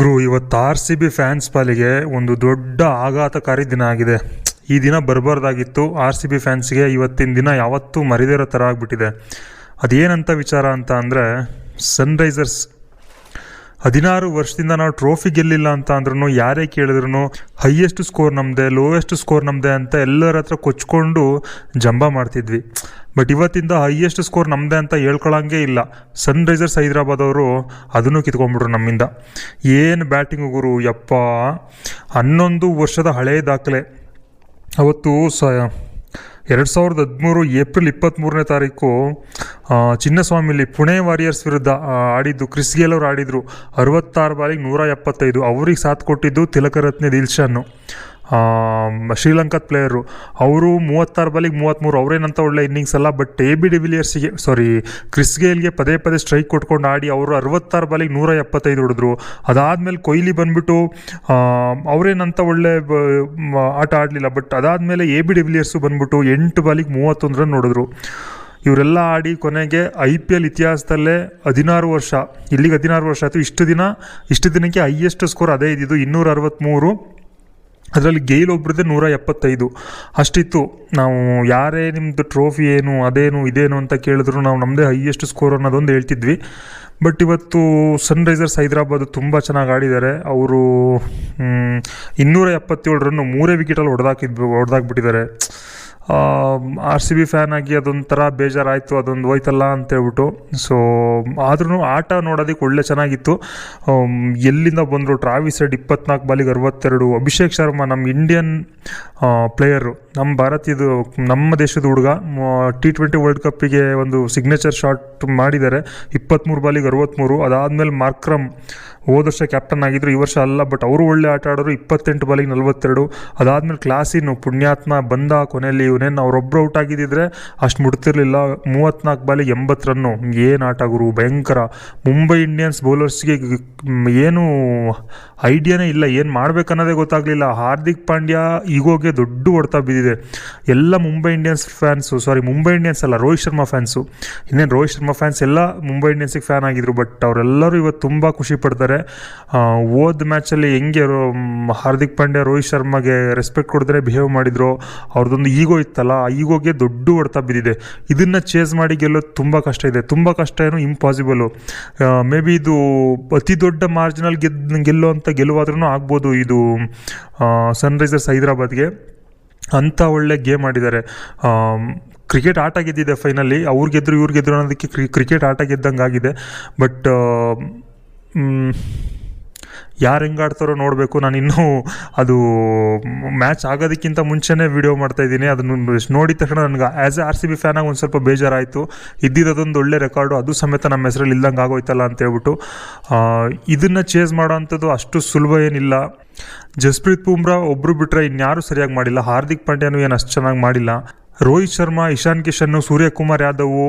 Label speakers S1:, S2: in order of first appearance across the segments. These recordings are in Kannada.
S1: ಗುರು, ಇವತ್ತು ಆರ್ ಸಿ ಬಿ ಫ್ಯಾನ್ಸ್ ಪಾಲಿಗೆ ಒಂದು ದೊಡ್ಡ ಆಘಾತಕಾರಿ ದಿನ ಆಗಿದೆ. ಈ ದಿನ ಬರಬಾರ್ದಾಗಿತ್ತು. ಆರ್ ಸಿ ಬಿ ಫ್ಯಾನ್ಸ್ಗೆ ಇವತ್ತಿನ ದಿನ ಯಾವತ್ತೂ ಮರಿದಿರೋ ಥರ ಆಗಿಬಿಟ್ಟಿದೆ. ಅದೇನಂತ ವಿಚಾರ ಅಂತ ಅಂದರೆ ಸನ್ರೈಸರ್ಸ್ ಹದಿನಾರು ವರ್ಷದಿಂದ ನಾವು ಟ್ರೋಫಿ ಗೆಲ್ಲಿಲ್ಲ ಅಂತ ಅಂದ್ರೂ ಯಾರೇ ಕೇಳಿದ್ರು ಹೈಯೆಸ್ಟ್ ಸ್ಕೋರ್ ನಮ್ಮದೇ ಲೋಯೆಸ್ಟ್ ಸ್ಕೋರ್ ನಮ್ಮದೇ ಅಂತ ಎಲ್ಲರ ಹತ್ರ ಕೊಚ್ಕೊಂಡು ಜಂಬ ಮಾಡ್ತಿದ್ವಿ. ಬಟ್ ಇವತ್ತಿಂದ ಹೈಯೆಸ್ಟ್ ಸ್ಕೋರ್ ನಮ್ಮದೇ ಅಂತ ಹೇಳ್ಕೊಳಂಗೆ ಇಲ್ಲ. ಸನ್ ರೈಸರ್ಸ್ ಹೈದರಾಬಾದ್ ಅವರು ಅದನ್ನು ಕಿತ್ಕೊಂಡ್ಬಿಟ್ರು ನಮ್ಮಿಂದ. ಏನು ಬ್ಯಾಟಿಂಗ್ ಗುರು, ಯಪ್ಪ! ಹನ್ನೊಂದು ವರ್ಷದ ಹಳೆಯ ದಾಖಲೆ. ಅವತ್ತು ಸ, ಎರಡು ಸಾವಿರದ ಹದಿಮೂರು ಏಪ್ರಿಲ್ ಇಪ್ಪತ್ತ್ಮೂರನೇ ತಾರೀಕು ಚಿನ್ನಸ್ವಾಮಿಲಿ ಪುಣೆ ವಾರಿಯರ್ಸ್ ವಿರುದ್ಧ ಆಡಿದ್ದು ಕ್ರಿಸ್ ಗೇಲ್ ಅವರು ಆಡಿದರು ಅರವತ್ತಾರು ಬಾಲಿಗೆ ನೂರ ಎಪ್ಪತ್ತೈದು. ಅವ್ರಿಗೆ ಸಾಥ್ ಕೊಟ್ಟಿದ್ದು ತಿಲಕರತ್ನೆ ದಿಲ್ಶನ್ನು. ಆ, ಶ್ರೀಲಂಕಾದ ಪ್ಲೇಯರು ಅವರು ಮೂವತ್ತಾರು ಬಾಲಿಗೆ ಮೂವತ್ತ್ಮೂರು ಅವರೇನಂತ ಒಳ್ಳೆ ಇನ್ನಿಂಗ್ಸ್ ಅಲ್ಲ ಬಟ್ ಎ ಬಿ ಡಿವಿಲಿಯರ್ಸಿಗೆ ಸಾರಿ ಕ್ರಿಸ್ ಗೇಲ್ಗೆ ಪದೇ ಪದೇ ಸ್ಟ್ರೈಕ್ ಕೊಟ್ಕೊಂಡು ಆಡಿ ಅವರು ಅರವತ್ತಾರು ಬಾಲಿಗೆ ನೂರ ಎಪ್ಪತ್ತೈದು ಹೊಡೆದ್ರು. ಅದಾದಮೇಲೆ ಕೊಹ್ಲಿ ಬಂದ್ಬಿಟ್ಟು ಅವರೇನಂತ ಒಳ್ಳೆ ಆಟ ಆಡಲಿಲ್ಲ ಬಟ್ ಅದಾದಮೇಲೆ ಎ ಬಿ ಡಿವಿಲಿಯರ್ಸು ಬಂದ್ಬಿಟ್ಟು ಎಂಟು ಬಾಲಿಗೆ ಮೂವತ್ತೊಂದು ರನ್ ನೋಡಿದ್ರು ಇವರೆಲ್ಲ ಆಡಿ ಕೊನೆಗೆ ಐ ಪಿ ಎಲ್ ಇತಿಹಾಸದಲ್ಲೇ ಹದಿನಾರು ವರ್ಷ, ಇಲ್ಲಿಗೆ ಹದಿನಾರು ವರ್ಷ ಆಯಿತು. ಇಷ್ಟು ದಿನ, ಇಷ್ಟು ದಿನಕ್ಕೆ ಹೈಯೆಸ್ಟ್ ಸ್ಕೋರ್ ಅದೇ ಇದ್ದಿದ್ದು, ಇನ್ನೂರ ಅರವತ್ತ್ಮೂರು ಅದರಲ್ಲಿ ಗೇಲ್ ಒಬ್ರದ್ದೇ ನೂರ ಎಪ್ಪತ್ತೈದು. ಅಷ್ಟಿತ್ತು. ನಾವು ಯಾರೇ ನಿಮ್ಮದು ಟ್ರೋಫಿ ಏನು, ಅದೇನು, ಇದೇನು ಅಂತ ಕೇಳಿದ್ರು ನಾವು ನಮ್ಮದೇ ಹೈಯೆಸ್ಟ್ ಸ್ಕೋರ್ ಅನ್ನೋದೊಂದು ಹೇಳ್ತಿದ್ವಿ. ಬಟ್ ಇವತ್ತು ಸನ್ರೈಸರ್ಸ್ ಹೈದರಾಬಾದ್ ತುಂಬ ಚೆನ್ನಾಗಿ ಆಡಿದ್ದಾರೆ. ಅವರು ಇನ್ನೂರ ಎಪ್ಪತ್ತೇಳು ರನ್ನು ಮೂರೇ ವಿಕೆಟಲ್ಲಿ ಹೊಡೆದಾಕಿದ್, ಹೊಡೆದಾಕ್ಬಿಟ್ಟಿದ್ದಾರೆ. ಆರ್ ಸಿ ಬಿ ಫ್ಯಾನ್ ಆಗಿ ಅದೊಂಥರ ಬೇಜಾರಾಯಿತು, ಅದೊಂದು ಹೋಯ್ತಲ್ಲ ಅಂತ ಹೇಳ್ಬಿಟ್ಟು ಸೊ ಆದ್ರೂ ಆಟ ನೋಡೋದಕ್ಕೆ ಒಳ್ಳೆ ಚೆನ್ನಾಗಿತ್ತು. ಎಲ್ಲಿಂದ ಬಂದರು ಟ್ರಾವಿಸ್ ಹೆಡ್ ಇಪ್ಪತ್ನಾಲ್ಕು ಬಾಲಿಗೆ ಅರವತ್ತೆರಡು, ಅಭಿಷೇಕ್ ಶರ್ಮಾ ನಮ್ಮ ಇಂಡಿಯನ್ ಪ್ಲೇಯರು ನಮ್ಮ ಭಾರತೀಯದು ನಮ್ಮ ದೇಶದ ಹುಡುಗ ಟಿ ಟ್ವೆಂಟಿ ವರ್ಲ್ಡ್ ಕಪ್ಪಿಗೆ ಒಂದು ಸಿಗ್ನೇಚರ್ ಶಾಟ್ ಮಾಡಿದ್ದಾರೆ ಇಪ್ಪತ್ತ್ಮೂರು ಬಾಲಿಗೆ ಅರವತ್ತ್ಮೂರು ಅದಾದಮೇಲೆ ಮಾರ್ಕ್ರಮ್ ಹೋದ ವರ್ಷ ಕ್ಯಾಪ್ಟನ್ ಆಗಿದ್ರು. ಈ ವರ್ಷ ಅಲ್ಲ ಬಟ್ ಅವರು ಒಳ್ಳೆ ಆಟ ಆಡೋರು ಇಪ್ಪತ್ತೆಂಟು ಬಾಲಿಗೆ ನಲ್ವತ್ತೆರಡು. ಅದಾದಮೇಲೆ ಕ್ಲಾಸಿನು ಪುಣ್ಯಾತ್ಮ ಬಂದ ಕೊನೆಯಲ್ಲಿ ಇವನೇನು ಅವರೊಬ್ಬರು ಔಟ್ ಆಗಿದ್ದಿದ್ರೆ ಅಷ್ಟು ಮುಡ್ತಿರ್ಲಿಲ್ಲ ಮೂವತ್ತ್ನಾಲ್ಕು ಬಾಲಿ ಎಂಬತ್ತು ರನ್ನು. ಏನು ಆಟ ಗುರು, ಭಯಂಕರ. ಮುಂಬೈ ಇಂಡಿಯನ್ಸ್ ಬೌಲರ್ಸ್ಗೆ ಏನು ಐಡಿಯಾನೇ ಇಲ್ಲ. ಏನು ಮಾಡಬೇಕನ್ನೋದೇ ಗೊತ್ತಾಗಲಿಲ್ಲ. ಹಾರ್ದಿಕ್ ಪಾಂಡ್ಯ ಈಗೋಗೆ ದೊಡ್ಡ ಹೊಡೆತ ಬಿದ್ದಿದೆ. ಎಲ್ಲ Mumbai Indians fans, sorry, Mumbai Indians ಅಲ್ಲ, ರೋಹಿತ್ ಶರ್ಮಾ ಫ್ಯಾನ್ಸು. ಇನ್ನೇನು ರೋಹಿತ್ ಶರ್ಮಾ ಫ್ಯಾನ್ಸ್ ಎಲ್ಲ ಮುಂಬೈ ಇಂಡಿಯನ್ಸಿಗೆ ಫ್ಯಾನ್ ಆಗಿದ್ರು, ಬಟ್ ಅವರೆಲ್ಲರೂ ಇವತ್ತು ತುಂಬ ಖುಷಿ ಪಡ್ತಾರೆ. ಓದ್ ಮ್ಯಾಚಲ್ಲಿ ಹೆಂಗೆ ಹಾರ್ದಿಕ್ ಪಾಂಡ್ಯ, ರೋಹಿತ್ ಶರ್ಮಾಗೆ ರೆಸ್ಪೆಕ್ಟ್ ಕೊಡಿದ್ರೆ ಬಿಹೇವ್ ಮಾಡಿದ್ರು. ಅವ್ರದ್ದೊಂದು ಈಗೋ ಇತ್ತಲ್ಲ ಈಗೋಗೆ ದೊಡ್ಡ ಹೊಡೆತ ಬಿದ್ದಿದೆ. ಇದನ್ನು ಚೇಸ್ ಮಾಡಿ ಗೆಲ್ಲೋದು ತುಂಬ ಕಷ್ಟ ಇದೆ. ತುಂಬ ಕಷ್ಟ ಏನು ಇಂಪಾಸಿಬಲು ಮೇ ಬಿ ಇದು ಅತಿ ದೊಡ್ಡ ಮಾರ್ಜಿನಲ್ಲಿ ಗೆದ್ದು ಗೆಲ್ಲೋ ಅಂತ ಗೆಲುವಾದ್ರೂ ಆಗ್ಬೋದು ಇದು ಸನ್ರೈಸರ್ಸ್ ಹೈದರಾಬಾದ್ಗೆ. ಅಂಥ ಒಳ್ಳೆ ಗೇಮ್ ಆಡಿದ್ದಾರೆ. ಕ್ರಿಕೆಟ್ ಆಟ ಗೆದ್ದಿದೆ ಫೈನಲಿ ಅವ್ರು ಗೆದ್ರು, ಇವ್ರು ಗೆದ್ರು ಅನ್ನೋದಕ್ಕೆ ಕ್ರಿ ಕ್ರಿಕೆಟ್ ಆಟ ಗೆದ್ದಂಗೆ ಆಗಿದೆ ಬಟ್ ಯಾರು ಹೆಂಗೆ ಆಡ್ತಾರೋ ನೋಡಬೇಕು. ನಾನು ಇನ್ನೂ ಅದು ಮ್ಯಾಚ್ ಆಗೋದಕ್ಕಿಂತ ಮುಂಚೆನೇ ವಿಡಿಯೋ ಮಾಡ್ತಾ ಇದ್ದೀನಿ. ಅದನ್ನು ನೋಡಿದ ತಕ್ಷಣ ನನಗೆ as a R C B ಫ್ಯಾನಾಗಿ ಒಂದು ಸ್ವಲ್ಪ ಬೇಜಾರಾಯಿತು. ಇದ್ದಿದ್ದೊಂದು ಒಳ್ಳೆ ರೆಕಾರ್ಡು ಅದು ಸಮೇತ ನಮ್ಮ ಹೆಸರಲ್ಲಿ ಇಲ್ದಂಗೆ ಆಗೋಯ್ತಲ್ಲ ಅಂತ ಹೇಳ್ಬಿಟ್ಟು ಇದನ್ನು ಚೇಸ್ ಮಾಡೋ ಅಂಥದ್ದು ಅಷ್ಟು ಸುಲಭ ಏನಿಲ್ಲ. ಜಸ್ಪ್ರೀತ್ ಬುಮ್ರಾ ಒಬ್ಬರು ಬಿಟ್ಟರೆ ಇನ್ಯಾರೂ ಸರಿಯಾಗಿ ಮಾಡಿಲ್ಲ. ಹಾರ್ದಿಕ್ ಪಾಂಡ್ಯನೂ ಏನು ಅಷ್ಟು ಚೆನ್ನಾಗಿ ಮಾಡಿಲ್ಲ. ರೋಹಿತ್ ಶರ್ಮಾ, ಇಶಾನ್ ಕಿಶನ್, ಸೂರ್ಯಕುಮಾರ್ ಯಾದವ್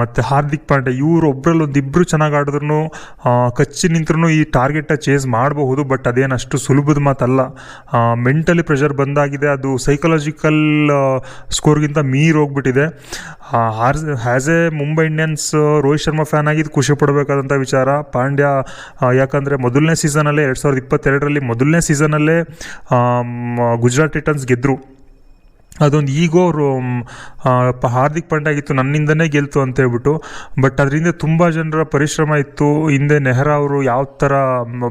S1: ಮತ್ತು ಹಾರ್ದಿಕ್ ಪಾಂಡೆ ಇವರು ಒಬ್ಬರಲ್ಲಿ ಒಂದು ಇಬ್ಬರು ಚೆನ್ನಾಗಿ ಆಡಿದ್ರು ಕಚ್ಚಿ ನಿಂತ್ರೂ ಈ ಟಾರ್ಗೆಟ ಚೇಸ್ ಮಾಡಬಹುದು ಬಟ್ ಅದೇನು ಅಷ್ಟು ಸುಲಭದ ಮಾತಲ್ಲ. ಮೆಂಟಲಿ ಪ್ರೆಷರ್ ಬಂದಾಗಿದೆ, ಅದು ಸೈಕಲಾಜಿಕಲ್ ಸ್ಕೋರ್ಗಿಂತ ಮೀರಿ ಹೋಗ್ಬಿಟ್ಟಿದೆ. ಹಾರ್ has a Mumbai Indians Rohit Sharma fan ಆಗಿದ್ದು ಖುಷಿ ಪಡಬೇಕಾದಂಥ ವಿಚಾರ. ಪಾಂಡ್ಯ ಯಾಕಂದರೆ ಮೊದಲನೇ ಸೀಸನಲ್ಲೇ ಎರಡು ಸಾವಿರದ ಇಪ್ಪತ್ತೆರಡರಲ್ಲಿ ಮೊದಲನೇ ಸೀಸನಲ್ಲೇ ಗುಜರಾತ್ ಟೈಟನ್ಸ್ ಗೆದ್ದರು ಅದೊಂದು ಈಗೋ ಅವರು ಹಾರ್ದಿಕ್ ಪಾಂಡ್ಯ ಆಗಿತ್ತು, ನನ್ನಿಂದನೇ ಗೆಲ್ತು ಅಂತ ಹೇಳ್ಬಿಟ್ಟು ಬಟ್ ಅದರಿಂದ ತುಂಬ ಜನರ ಪರಿಶ್ರಮ ಇತ್ತು. ಹಿಂದೆ ನೆಹ್ರಾ ಅವರು ಯಾವ ಥರ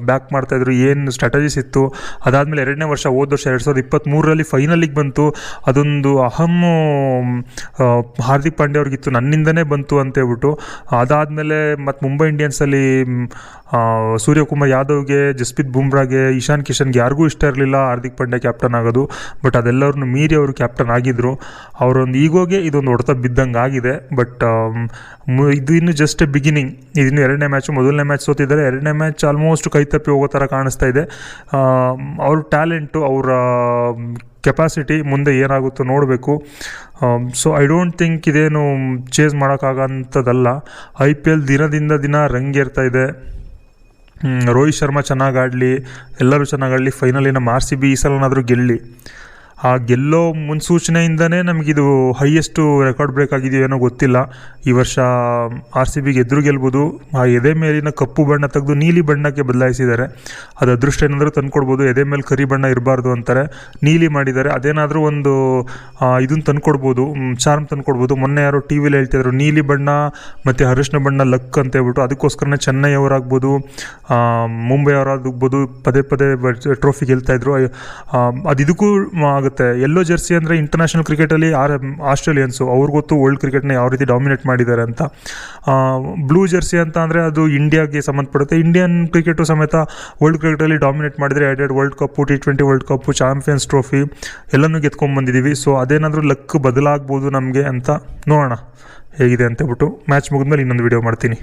S1: ಬ್ಯಾಕ್ ಮಾಡ್ತಾಯಿದ್ರು ಏನು ಸ್ಟ್ರಾಟಜೀಸ್ ಇತ್ತು, ಅದಾದಮೇಲೆ ಎರಡನೇ ವರ್ಷ, ಹೋದ ವರ್ಷ ಎರಡು ಸಾವಿರದ ಇಪ್ಪತ್ತ್ಮೂರರಲ್ಲಿ ಫೈನಲಿಗೆ ಬಂತು. ಅದೊಂದು ಅಹಮ್ ಹಾರ್ದಿಕ್ ಪಾಂಡ್ಯ ಅವ್ರಿಗಿತ್ತು, ನನ್ನಿಂದನೇ ಬಂತು ಅಂತ ಹೇಳ್ಬಿಟ್ಟು, ಅದಾದಮೇಲೆ ಮತ್ತು ಮುಂಬೈ ಇಂಡಿಯನ್ಸಲ್ಲಿ ಸೂರ್ಯಕುಮಾರ್ ಯಾದವ್ಗೆ, ಜಸ್ಪ್ರೀತ್ ಬುಮ್ರಾಗೆ ಇಶಾನ್ ಕಿಶನ್ಗೆ ಯಾರಿಗೂ ಇಷ್ಟ ಇರಲಿಲ್ಲ ಹಾರ್ದಿಕ್ ಪಾಂಡ್ಯ ಕ್ಯಾಪ್ಟನ್ ಆಗೋದು ಬಟ್ ಅದೆಲ್ಲರನ್ನು ಮೀರಿ ಅವರು ಕ್ಯಾಪ್ಟನ್ ಆಗಿದ್ದರು ಅವರೊಂದು ಈಗೋಗೆ ಇದೊಂದು ಹೊಡೆತ ಬಿದ್ದಂಗೆ ಆಗಿದೆ. ಬಟ್ ಇದು ಇನ್ನು ಜಸ್ಟ್ ಬಿಗಿನಿಂಗ್ ಇದನ್ನು ಎರಡನೇ ಮ್ಯಾಚು ಮೊದಲನೇ ಮ್ಯಾಚ್ ಸೋತಿದ್ದಾರೆ ಎರಡನೇ ಮ್ಯಾಚ್ ಆಲ್ಮೋಸ್ಟ್ ಕೈ ತಪ್ಪಿ ಹೋಗೋ ಥರ ಕಾಣಿಸ್ತಾ ಇದೆ. ಅವ್ರ ಟ್ಯಾಲೆಂಟು ಅವರ ಕೆಪಾಸಿಟಿ ಮುಂದೆ ಏನಾಗುತ್ತೋ ನೋಡಬೇಕು. ಸೊ ಐ ಡೋಂಟ್ ಥಿಂಕ್ ಇದೇನು ಚೇಸ್ ಮಾಡೋಕ್ಕಾಗಂಥದ್ದಲ್ಲ ಐ ಪಿ ಎಲ್ ದಿನದಿಂದ ದಿನ ರಂಗೇರ್ತಾ ಇದೆ. ರೋಹಿತ್ ಶರ್ಮಾ ಚೆನ್ನಾಗಿ ಆಡಲಿ, ಎಲ್ಲರೂ ಚೆನ್ನಾಗಿ ಆಡಲಿ ಫೈನಲಿ ನಮ್ಮ ಆರ್ ಸಿ ಬಿ ಈ ಸಲನಾದರೂ ಗೆಲ್ಲಿ. ಆ ಗೆಲ್ಲೋ ಮುನ್ಸೂಚನೆಯಿಂದನೇ ನಮಗಿದು ಹೈಯೆಸ್ಟು ರೆಕಾರ್ಡ್ ಬ್ರೇಕ್ ಆಗಿದೆಯೋ ಏನೋ ಗೊತ್ತಿಲ್ಲ. ಈ ವರ್ಷ ಆರ್ ಸಿ ಬಿಗೆ ಎದುರು ಗೆಲ್ಬೋದು. ಆ ಎದೆ ಮೇಲಿನ ಕಪ್ಪು ಬಣ್ಣ ತೆಗೆದು ನೀಲಿ ಬಣ್ಣಕ್ಕೆ ಬದಲಾಯಿಸಿದ್ದಾರೆ. ಅದು ಅದೃಷ್ಟ ಏನಾದರೂ ತಂದುಕೊಡ್ಬೋದು ಎದೆ ಮೇಲೆ ಕರಿ ಬಣ್ಣ ಇರಬಾರ್ದು ಅಂತಾರೆ. ನೀಲಿ ಮಾಡಿದ್ದಾರೆ. ಅದೇನಾದರೂ ಒಂದು ಇದನ್ನು ತಂದುಕೊಡ್ಬೋದು ಚಾರ್ಮ್ ತಂದುಕೊಡ್ಬೋದು ಮೊನ್ನೆ ಯಾರೋ ಟಿ ವಿಲಿ ಹೇಳ್ತಿದ್ರು, ನೀಲಿ ಬಣ್ಣ ಮತ್ತು ಅರಿಶಿನ ಬಣ್ಣ ಲಕ್ ಅಂತ ಹೇಳ್ಬಿಟ್ಟು ಅದಕ್ಕೋಸ್ಕರನೇ ಚೆನ್ನೈ ಅವರಾಗ್ಬೋದು ಮುಂಬೈ ಅವರಾಗ್ಬೋದು ಪದೇ ಪದೇ ಟ್ರೋಫಿ ಗೆಲ್ತಾಯಿದ್ರು ಅದು ಇದಕ್ಕೂ ಆಗುತ್ತೆ. ಎಲ್ಲೋ ಜರ್ಸಿ ಅಂದರೆ ಇಂಟರ್ನ್ಯಾಷನಲ್ ಕ್ರಿಕೆಟಲ್ಲಿ ಆರ್ ಆಸ್ಟ್ರೇಲಿಯನ್ಸು ಅವ್ರಿಗೆ ಗೊತ್ತು ವರ್ಲ್ಡ್ ಕ್ರಿಕೆಟ್ನ ಯಾವ ರೀತಿ ಡಾಮಿನೇಟ್ ಮಾಡಿದ್ದಾರೆ ಅಂತ. ಬ್ಲೂ ಜೆರ್ಸಿ ಅಂತ ಅಂದರೆ ಅದು ಇಂಡಿಯಾಗೆ ಸಂಬಂಧಪಡುತ್ತೆ. ಇಂಡಿಯನ್ ಕ್ರಿಕೆಟು ಸಮೇತ ವರ್ಲ್ಡ್ ಕ್ರಿಕೆಟಲ್ಲಿ ಡಾಮಿನೇಟ್ ಮಾಡಿದರೆ ಎರಡೆರಡು world cup T twenty world cup champions trophy ಎಲ್ಲನೂ ಗೆದ್ಕೊಂಡ್ಬಂದಿದ್ದೀವಿ ಸೊ ಅದೇನಾದರೂ ಲಕ್ ಬದಲಾಗ್ಬೋದು ನಮಗೆ ಅಂತ ನೋಡೋಣ ಹೇಗಿದೆ ಅಂತ ಹೇಳ್ಬಿಟ್ಟು ಮ್ಯಾಚ್ ಮುಗಿದ್ಮೇಲೆ ಇನ್ನೊಂದು ವಿಡಿಯೋ ಮಾಡ್ತೀನಿ.